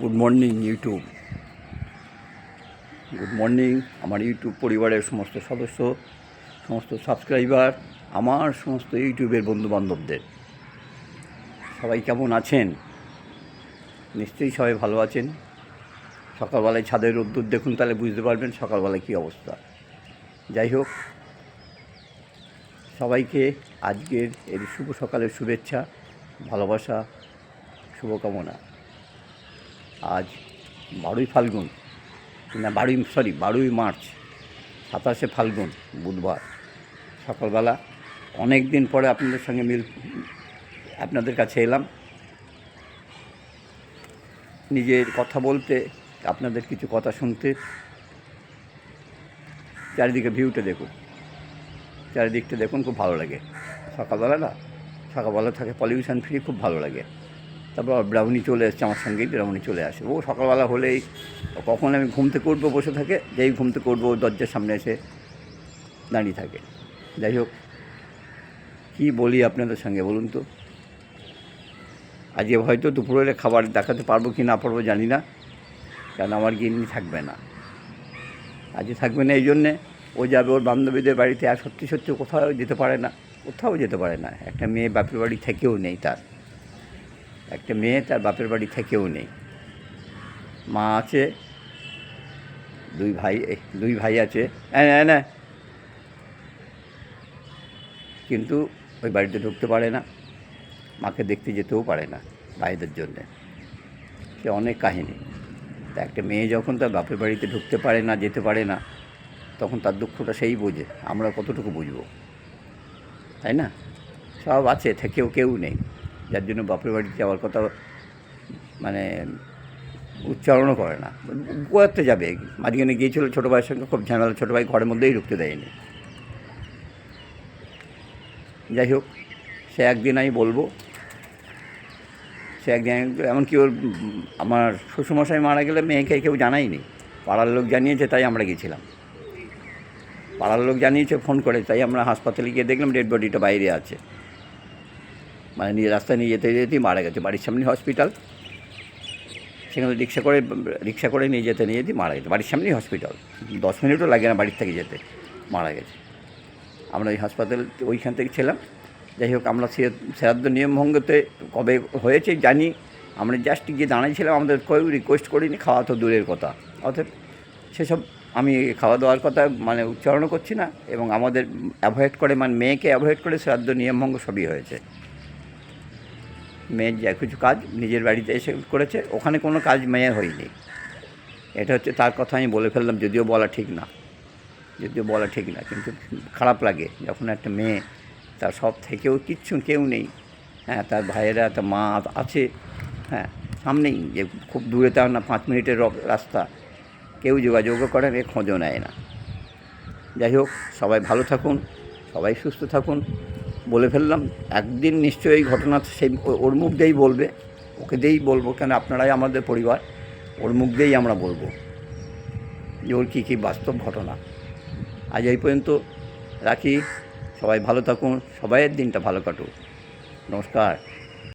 Good morning YouTube good morning আমার YouTube পরিবারের সমস্ত সদস্য, সমস্ত সাবস্ক্রাইবার আমার সমস্ত ইউটিউবের বন্ধুবান্ধবদের। সবাই কেমন আছেন? নিশ্চয়ই সবাই ভালো আছেন। সকালবেলায় ছাদের রোদ্দুর দেখুন, তাহলে বুঝতে পারবেন সকালবেলায় কী অবস্থা। যাই হোক, সবাইকে আজকের এই শুভ সকালের শুভেচ্ছা, ভালোবাসা, শুভকামনা। আজ বারোই ফাল্গুন, না, বারোই সরি বারোই মার্চ, সাতাশে ফাল্গুন, বুধবার। সকালবেলা অনেক দিন পরে আপনাদের সঙ্গে মিল, আপনাদের কাছে এলাম। নিজের কথা বলতে, আপনাদের কিছু কথা শুনতে। চারিদিকে ভিউটা দেখুন। চারিদিকটা দেখুন, খুব ভালো লাগে। সকালবেলা না, সকালবেলা থাকে পলিউশন ফ্রি খুব ভালো লাগে। তারপর ব্রাহ্মণী চলে এসছে আমার সঙ্গেই ব্রাহ্মণী চলে আসে। ও সকালবেলা হলেই কখন আমি ঘুম থেকে উঠবো বসে থাকে, যেই ঘুম থেকে উঠবো ও দরজার সামনে এসে দাঁড়িয়ে থাকে। যাই হোক, কী বলি আপনাদের সঙ্গে বলুন তো? আজকে হয়তো দুপুরের খাবার দেখাতে পারব কি না পারব জানি না, কারণ আমার গিন্নি থাকবে না। আজকে থাকবে না এই জন্যে ও যাবে ওর বান্ধবীদের বাড়িতে, আর সত্যি সত্যি কোথাও যেতে পারে না, কোথাও যেতে পারে না। একটা মেয়ে বাপের বাড়ি থেকেও নেই তার। একটা মেয়ে তার বাপের বাড়ি থেকেও নেই। মা আছে, দুই ভাই দুই ভাই আছে। হ্যাঁ না কিন্তু ওই বাড়িতে ঢুকতে পারে না। মাকে দেখতে যেতেও পারে না ভাইদের জন্যে। সে অনেক কাহিনী। তা একটা মেয়ে যখন তার বাপের বাড়িতে ঢুকতে পারে না, যেতে পারে না, তখন তার দুঃখটা সেই বোঝে, আমরা কতটুকু বুঝব? তাই না? সব আছে, থেকেও কেউ নেই। যার জন্য বাপের বাড়িতে যাওয়ার কথা মানে উচ্চারণও করে না। কোয়াতে যাবে। মাঝখানে গিয়েছিল ছোটো ভাইয়ের সঙ্গে, খুব ঝামেলা, ছোটো ভাই ঘরের মধ্যেই ঢুকতে দেয়নি। যাই হোক, সে একদিন আমি বলব, সে একদিন এমনকি ওর, আমার শ্বশুরমশাই মারা গেলে মেয়েকে কেউ জানায়নি। পাড়ার লোক জানিয়েছে, তাই আমরা গেছিলাম। পাড়ার লোক জানিয়েছে, ফোন করে, তাই আমরা হাসপাতালে গিয়ে দেখলাম, ডেড বডিটা বাইরে আছে। মানে নিয়ে, রাস্তায় নিয়ে যেতে যেতেই মারা গেছে। বাড়ির সামনে হসপিটাল সেখানে রিক্সা করে রিক্সা করে নিয়ে যেতে, নিয়ে যেতেই মারা গেছে। বাড়ির সামনেই হসপিটাল দশ মিনিটও লাগে না বাড়ির থেকে যেতে। মারা গেছে। আমরা ওই হাসপাতাল ওইখান থেকে ছিলাম। যাই হোক, আমরা সে, শ্রাদ্ধ নিয়মভঙ্গতে কবে হয়েছে জানি। আমরা জাস্ট গিয়ে দাঁড়িয়েছিলাম আমাদের কেউ রিকোয়েস্ট করিনি, খাওয়া তো দূরের কথা। অর্থাৎ সেসব আমি খাওয়া দাওয়ার কথা মানে উচ্চারণও করছি না এবং আমাদের অ্যাভয়েড করে মানে মেয়েকে অ্যাভয়েড করে শ্রাদ্ধ নিয়মভঙ্গ সবই হয়েছে। মেয়ের যা কিছু কাজ নিজের বাড়িতে এসে করেছে, ওখানে কোনো কাজ মেয়ের হয়নি। এটা হচ্ছে তার কথা আমি বলে ফেললাম, যদিও বলা ঠিক না। যদিও বলা ঠিক না, কিন্তু খারাপ লাগে যখন একটা মেয়ে তার সব থেকেও কিচ্ছু কেউ নেই। হ্যাঁ তার ভাইয়েরা, তার মা আছে হ্যাঁ সামনেই যে খুব দূরে তার না পাঁচ মিনিটের রাস্তা। কেউ যোগাযোগও করে না, খোঁজও নেয় না। যাই হোক, সবাই ভালো থাকুন, সবাই সুস্থ থাকুন। বলে ফেললাম, একদিন নিশ্চয়ই এই ঘটনা সেই ওর মুখ দিয়েই বলবে। ওকে দিয়েই বলব, কেন আপনারাই আমাদের পরিবার, ওর মুখ দিয়েই আমরা বলব যে ওর কী কী বাস্তব ঘটনা। আজ এই পর্যন্ত রাখি, সবাই ভালো থাকুন, সবাইয়ের দিনটা ভালো কাটুক। নমস্কার।